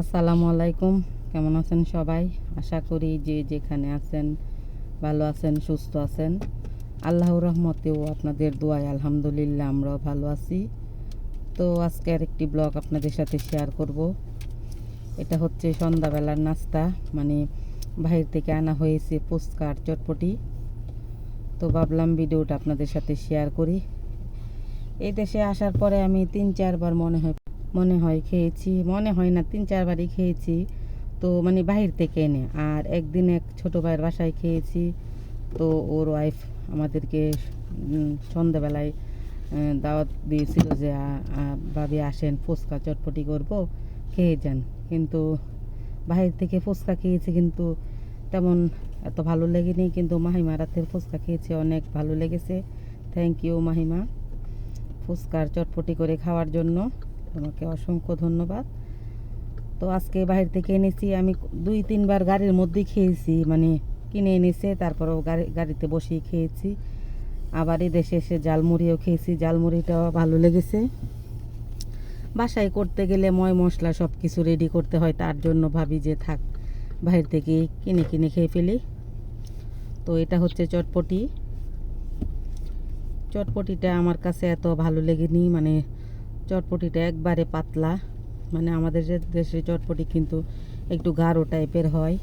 আসসালামু আলাইকুম। কেমন আছেন সবাই? আশা করি যে যেখানে আছেন, ভালো আছেন, সুস্থ আছেন। আল্লাহর রহমতেও আপনাদের দোয়ায় আলহামদুলিল্লাহ আমরাও ভালো আছি। তো আজকে আর একটি ব্লগ আপনাদের সাথে শেয়ার করব। এটা হচ্ছে সন্ধ্যাবেলার নাস্তা। মানে বাহির থেকে আনা হয়েছে আর চটপটি। তো ভাবলাম ভিডিওটা আপনাদের সাথে শেয়ার করি। এই দেশে আসার পরে আমি তিন চারবার মনে হয় মনে হয় খেয়েছি, মনে হয় না, তিন চারবারই খেয়েছি। তো মানে বাহির থেকে এনে, আর একদিন এক ছোটো ভাইয়ের বাসায় খেয়েছি। তো ওর ওয়াইফ আমাদেরকে সন্ধ্যাবেলায় দাওয়াত দিয়েছিল যে ভাবি আসেন, ফুচকা চটপটি করব, খেয়ে যান। কিন্তু বাহির থেকে ফুচকা খেয়েছি, কিন্তু তেমন এত ভালো লেগেনি। কিন্তু মাহিমা রাতের ফুচকা খেয়েছি, অনেক ভালো লেগেছে। Thank you Mahima. ফুচকার চটপটি করে খাওয়ার জন্য। তোমাকে অসংখ্য ধন্যবাদ। তো আজকে বাইরে থেকে এনেছি, আমি দুই তিনবার গাড়ির মধ্যেই খেয়েছি মানে কিনে এনেছে, তারপরেও গাড়ি, গাড়িতে বসেই খেয়েছি। আবার দেশে এসে জালমুড়িও খেয়েছি জালমুড়িটাও ভালো লেগেছে। বাসায় করতে গেলে ময় মশলা সব কিছু রেডি করতে হয়, তার জন্য ভাবি যে থাক, বাইরে থেকে কিনে কিনে খেয়ে ফেলি। তো এটা হচ্ছে চটপটি। চটপটিটা আমার কাছে এত ভালো লেগেনি মানে চটপটিটা একবারে পাতলা। মানে আমাদের দেশে চটপটি কিন্তু একটু গাঢ় টাইপের হয়।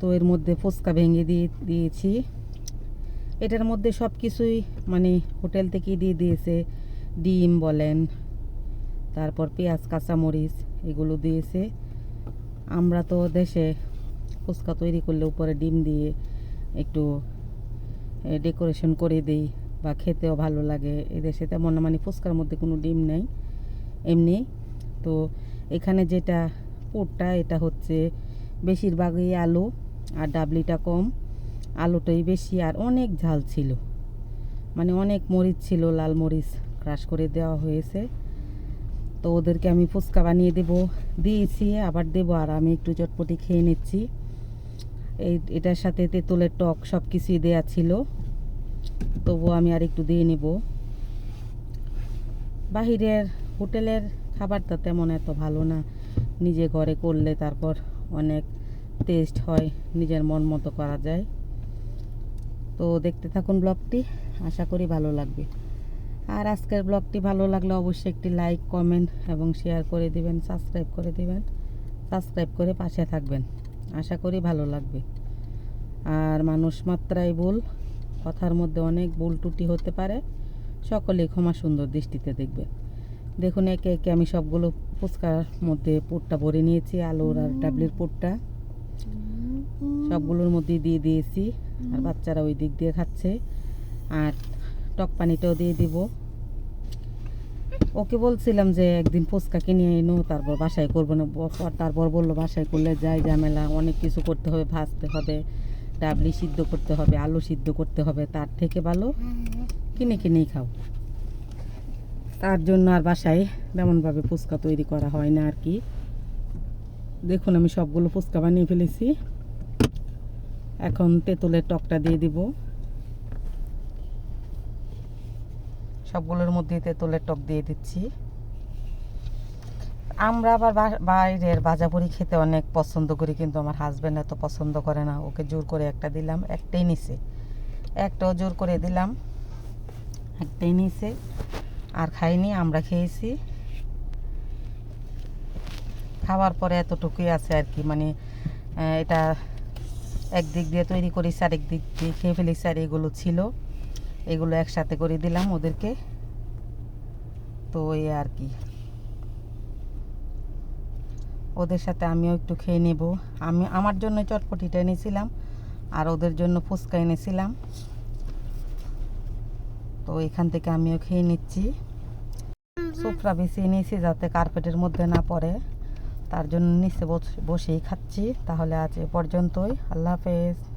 তো এর মধ্যে ফুচকা ভেঙে দিয়ে দিয়েছি। এটার মধ্যে সব কিছুই মানে হোটেল থেকে দিয়ে দিয়েছে। ডিম বলেন, তারপর পেঁয়াজ, কাঁচামরিচ এগুলো দিয়েছে। আমরা তো দেশে ফুচকা তৈরি করলে উপরে ডিম দিয়ে একটু ডেকোরেশন করে দিই। বা খেতেও ভালো লাগে। এদেশে তেমন মানে ফুচকার মধ্যে কোনো ডিম নেই। এমনি। তো এখানে যেটা পুরটা, এটা হচ্ছে বেশিরভাগই আলু আর ডাবলিটা কম। আলুটাই বেশি আর অনেক ঝাল ছিল। মানে অনেক মরিচ ছিল, লাল মরিচ ক্রাশ করে দেওয়া হয়েছে। তো ওদেরকে আমি ফুচকা বানিয়ে দেব। দিয়েছি, আবার দেবো আর আমি একটু চটপটি খেয়ে নিচ্ছি। এই, এটার সাথে তেঁতুলের টক সব কিছুই দেওয়া ছিল। তবুও আমি আর একটু দিয়ে নেব। বাহিরের হোটেলের খাবারটা তেমন এত ভালো না। নিজে ঘরে করলে তারপর অনেক টেস্ট হয়, নিজের মন মতো করা যায়। তো দেখতে থাকুন ব্লগটি, আশা করি ভালো লাগবে। আর আজকের ব্লগটি ভালো লাগলে অবশ্যই একটি লাইক কমেন্ট এবং শেয়ার করে দিবেন সাবস্ক্রাইব করে দিবেন সাবস্ক্রাইব করে পাশে থাকবেন। আশা করি ভালো লাগবে। আর মানুষ মাত্রাই ভুল। কথার মধ্যে অনেক ভুল ত্রুটি হতে পারে। সকলেই ক্ষমা সুন্দর দৃষ্টিতে দেখবে। দেখুন একে একে আমি সবগুলো ফুচকার মধ্যে পুরটা ভরে নিয়েছি আলুর আর ডাবলির পুরটা। সবগুলোর মধ্যে দিয়ে দিয়েছি আর বাচ্চারা ওই দিক দিয়ে খাচ্ছে। আর টক পানিটাও দিয়ে দিব। ওকে বলছিলাম যে একদিন ফুচকা কিনে এনো তারপর বাসায় করব না। তারপর বলল বাসায় করলে যাই ঝামেলা অনেক কিছু করতে হবে ভাজতে হবে। ডাবলি সিদ্ধ করতে হবে, আলু সিদ্ধ করতে হবে, তার থেকে ভালো কিনে কিনেই খাও। তার জন্য আর বাসায় তেমনভাবে ফুচকা তৈরি করা হয় না আর কি। দেখুন, আমি সবগুলো ফুচকা বানিয়ে ফেলেছি। এখন তেঁতুলের টকটা দিয়ে দিব। সবগুলোর মধ্যে তেঁতুলের টক দিয়ে দিচ্ছি। আমরা আবার বাইরের ভাজাপুরি খেতে অনেক পছন্দ করি, কিন্তু আমার হাজব্যান্ড এত পছন্দ করে না। ওকে জোর করে একটা দিলাম, একটাই নিছে। একটাও জোর করে দিলাম, একটাই নিছে। আর খাইনি, আমরা খেয়েছি। খাওয়ার পরে এতটুকুই আছে আর কি মানে এটা একদিক দিয়ে তৈরি করেছি, আরেক দিক দিয়ে খেয়ে ফেলেছি, আর এগুলো ছিল। এগুলো একসাথে করে দিলাম ওদেরকে। তো এই আর কি। ওদের সাথে আমিও একটু খেয়ে নেব। আমি, আমার জন্য চটপটিটা এনেছিলাম আর ওদের জন্য ফুচকা এনেছিলাম। তো এখান থেকে আমিও খেয়ে নিচ্ছি। সুপরা বেশি নিয়েছি যাতে কার্পেটের মধ্যে না পড়ে। তার জন্য নিচে বস- বসেই খাচ্ছি। তাহলে আজ এ পর্যন্তই। আল্লাহ হাফেজ।